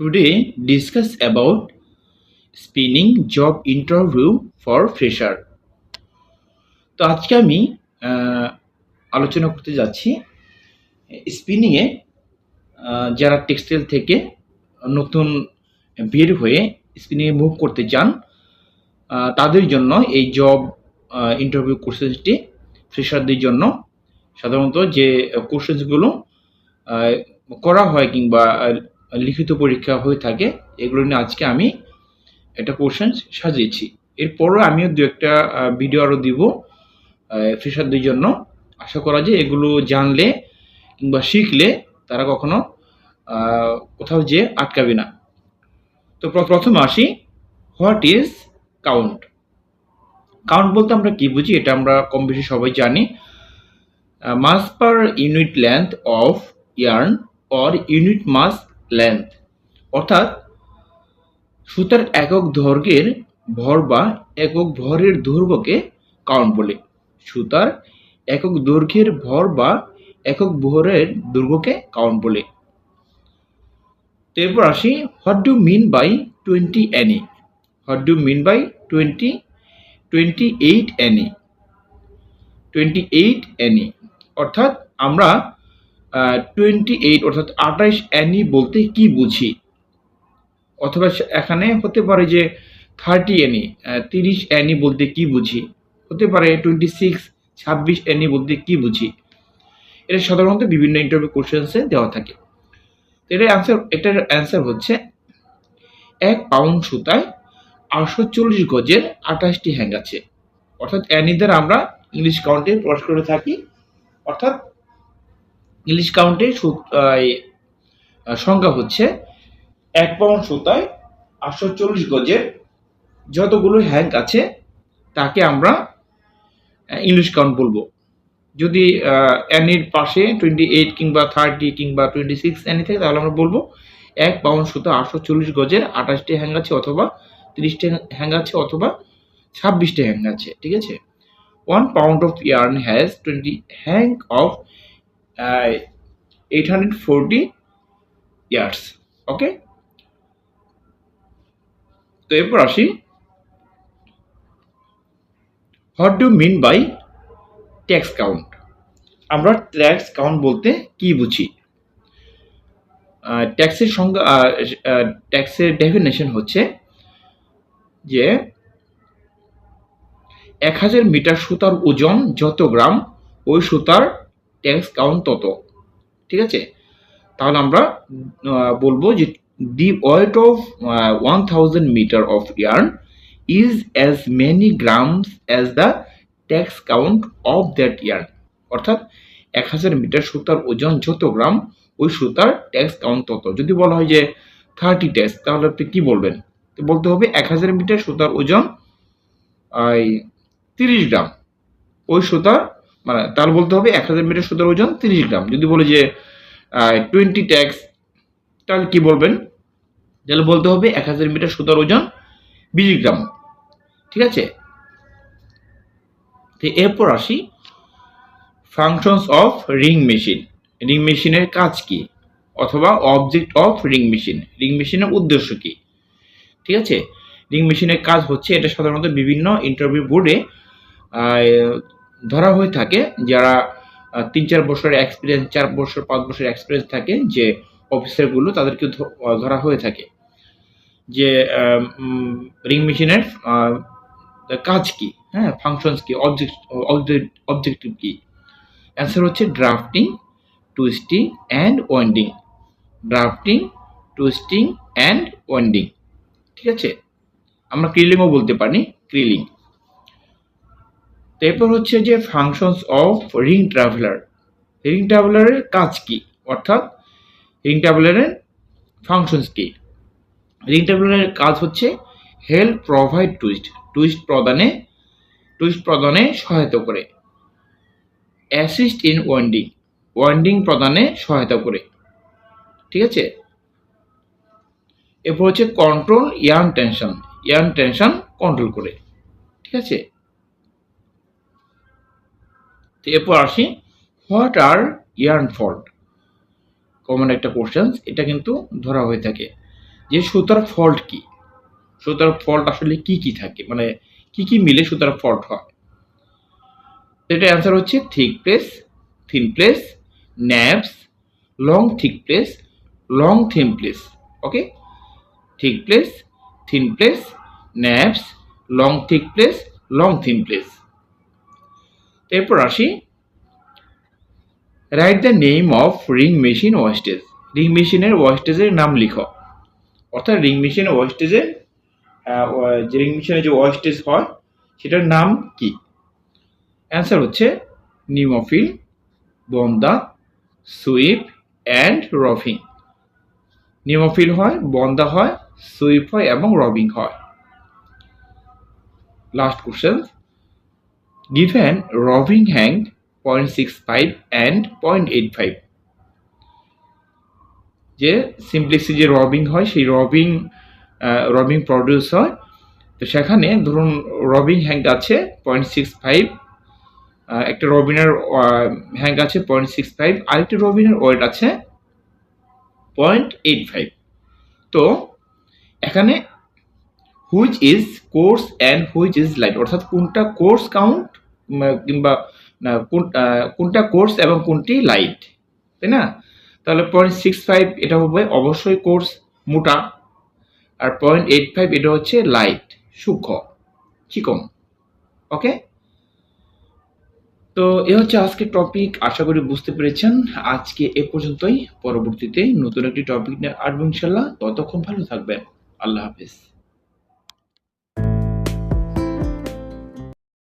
Today, discuss about spinning job interview for fresher. তো আজকে আমি আলোচনা করতে যাচ্ছি স্পিনিংয়ে যারা টেক্সটাইল থেকে নতুন বের হয়ে স্পিনিংয়ে মুভ করতে চান তাদের জন্য এই জব ইন্টারভিউ কোর্সেসটি ফ্রেশারদের জন্য সাধারণত যে কোর্সেসগুলো করা হয় কিংবা লিখিত পরীক্ষা হয়ে থাকে। এগুলো নিয়ে আজকে আমি একটা কোশ্চেন সাজিয়েছি। এরপরও আমিও দু একটা ভিডিও আরও দিব ফ্রেশারদের জন্য। আশা করা যায় এগুলো জানলে কিংবা শিখলে তারা কখনো কোথাও যেয়ে আটকাবে না। তো প্র- প্রথমে আসি হোয়াট ইজ কাউন্ট কাউন্ট বলতে আমরা কি বুঝি? এটা আমরা কম বেশি সবাই জানি। Mass per unit length of yarn or unit mass length অর্থাৎ সুতার একক দৈর্ঘ্যের ভর বা একক ভরের দৈর্ঘ্যকে কাউন্ট বলে। সুতার একক দৈর্ঘ্যের ভর বা একক ভরের দৈর্ঘ্যকে কাউন্ট বলে। এরপর আসি what do mean by twenty Ne what do mean by twenty twenty eight Ne twenty eight Ne অর্থাৎ আমরা টোয়েন্টি এইট অর্থাৎ আঠাইশ অ্যানি বলতে কি বুঝি? অথবা এখানে হতে পারে যে থার্টি অ্যানি তিরিশ অ্যানি বলতে কি বুঝি? হতে পারে টোয়েন্টি সিক্স ছাব্বিশ অ্যানি বলতে কি বুঝি? এটা সাধারণত বিভিন্ন ইন্টারভিউ কোশ্চেন্সে দেওয়া থাকে। এটার অ্যান্সার এটার অ্যান্সার হচ্ছে এক পাউন্ড সুতায় আটশো চল্লিশ গজের আঠাশটি হ্যাং আছে। অর্থাৎ অ্যানি দ্বারা আমরা ইংলিশ কাউন্টে প্রকাশ করে থাকি। অর্থাৎ ইংলিশ কাউন্টে সংখ্যা হচ্ছে এক পাউন্ড সুতায় আটশো চল্লিশ গজের যতগুলো হ্যাঙ্ক আছে, তাকে আমরা ইংলিশ কাউন্ট বলব। যদি অ্যানির পাশে টোয়েন্টি এইট কিংবা থার্টি কিংবা টোয়েন্টি সিক্স অ্যানি থাকে, তাহলে আমরা বলব এক পাউন্ড সুতা আটশো চল্লিশ গজের আঠাশটি হ্যাং আছে অথবা তিরিশটি হ্যাং আছে অথবা ছাব্বিশটি হ্যাং আছে, ঠিক আছে? One pound of yarn has twenty hank of eight hundred forty yards okay তো এরপর আসি। What do mean by tex count আমরা ট্যাক্স কাউন্ট বলতে কি বুঝি? ট্যাক্সের সংজ্ঞা ট্যাক্সের ডেফিনেশন হচ্ছে যে এক হাজার মিটার সুতার ওজন যত গ্রাম, ওই সুতার ট্যাক্স কাউন্ট তত, ঠিক আছে? তাহলে আমরা বলব যে the weight of one thousand metre of yarn is as many grams as the tex count of that yarn অর্থাৎ এক হাজার মিটার সুতার ওজন যত গ্রাম, ওই সুতার ট্যাক্স কাউন্ট তত। যদি বলা হয় যে থার্টি ট্যাক্স তাহলে আপনি কী বলবেন? তো বলতে হবে এক হাজার মিটার সুতার ওজন তিরিশ গ্রাম। ওই সুতার মানে তাহলে বলতে হবে এক হাজার মিটার সুতার ওজন তিরিশ গ্রাম। যদি বলে যে টোয়েন্টি ট্যাক্স তাহলে কি বলবেন? তাহলে বলতে হবে এক হাজার মিটার সুতার ওজন বিশ গ্রাম। ঠিক আছে? তো এরপর আসি functions of ring machine ring মেশিনের কাজ কি? অথবা object of ring machine ring মেশিনের উদ্দেশ্য কি? ঠিক আছে? রিং মেশিনের কাজ হচ্ছে এটা সাধারণত বিভিন্ন ইন্টারভিউ বোর্ডে ধরা হয়ে থাকে যারা তিন চার বছরের এক্সপিরিয়েন্স চার বছর, পাঁচ বছরের এক্সপিরিয়েন্স থাকে যে অফিসারগুলো তাদেরকে ধরা হয়ে থাকে। যে রিং মেশিনের কাজ কি? হ্যাঁ ফাংশনস কি? অবজেক্ট অবজেক্টিভ কি? অ্যান্সার হচ্ছে drafting twisting and winding drafting twisting and winding ঠিক আছে? আমরা ক্রিলিংও বলতে পারি ক্রিলিং এরপর হচ্ছে যে functions of ring traveller ring ট্রাভেলারের কাজ কি? অর্থাৎ রিং ট্রাভেলারের ফাংশনস কি? রিং ট্রাভেলারের কাজ হচ্ছে হেল্প প্রোভাইড টুইস্ট টুইস্ট প্রদানে টুইস্ট প্রদানে সহায়তা করে। অ্যাসিস্ট ইন ওয়ান্ডিং ওয়ান্ডিং প্রদানে সহায়তা করে। ঠিক আছে? এরপর হচ্ছে control yarn tension. Yarn tension control করে। ঠিক আছে? তো এরপর আসি what are yarn fault common একটা কোশ্চেন এটা কিন্তু ধরা হয়ে থাকে। যে সুতার ফল্ট কি? সুতার ফল্ট আসলে কি কি থাকে? মানে কি কি মিলে সুতার ফল্ট হয়? এটা অ্যান্সার হচ্ছে thick place thin place neps long thick place long thin place okay thick place thin place neps long thick place long thin place এরপর আসি। Write the name of ring machine wastage ring মেশিনের ওয়েস্টেজের নাম লিখো। অর্থাৎ ring মেশিনের ওয়েস্টেজের যে ring মেশিনের যে ওয়েস্টেজ হয়, সেটার নাম কি? অ্যান্সার হচ্ছে নিউমোফিল বন্দা সুইপ অ্যান্ড রফিং নিউমোফিল হয়, বন্দা হয় সুইপ হয় এবং রবিং হয়। Last question given hank five and point eight five যে সিমপ্লেক্সি যে রবিং হয়, সেই রবিং রবিং প্রডিউস হয়। তো সেখানে ধরুন রবিং হ্যাঙ্ক আছে পয়েন্ট সিক্স ফাইভ একটা রবিনের হ্যাঙ্ক আছে পয়েন্ট সিক্স ফাইভ আরেকটা রবিনের ওয়েট আছে পয়েন্ট এইট ফাইভ তো এখানে which is coarse and which is light অর্থাৎ কোনটা কোর্স কাউন্ট কিংবা কোন- কোনটা কোর্স এবং কোনটি লাইট তাই না? তাহলে পয়েন্ট সিক্স ফাইভ এটা হবে অবশ্যই কোর্স মোটা, আর পয়েন্ট এইট ফাইভ এটা হচ্ছে লাইট সূক্ষ্ম, চিকন ওকে তো এ হচ্ছে আজকের টপিক আশা করি বুঝতে পেরেছেন। আজকে এ পর্যন্তই, পরবর্তীতে নতুন একটি টপিক নিয়ে আসব ইনশাল্লাহ ততক্ষণ ভালো থাকবেন। আল্লাহ হাফিজ।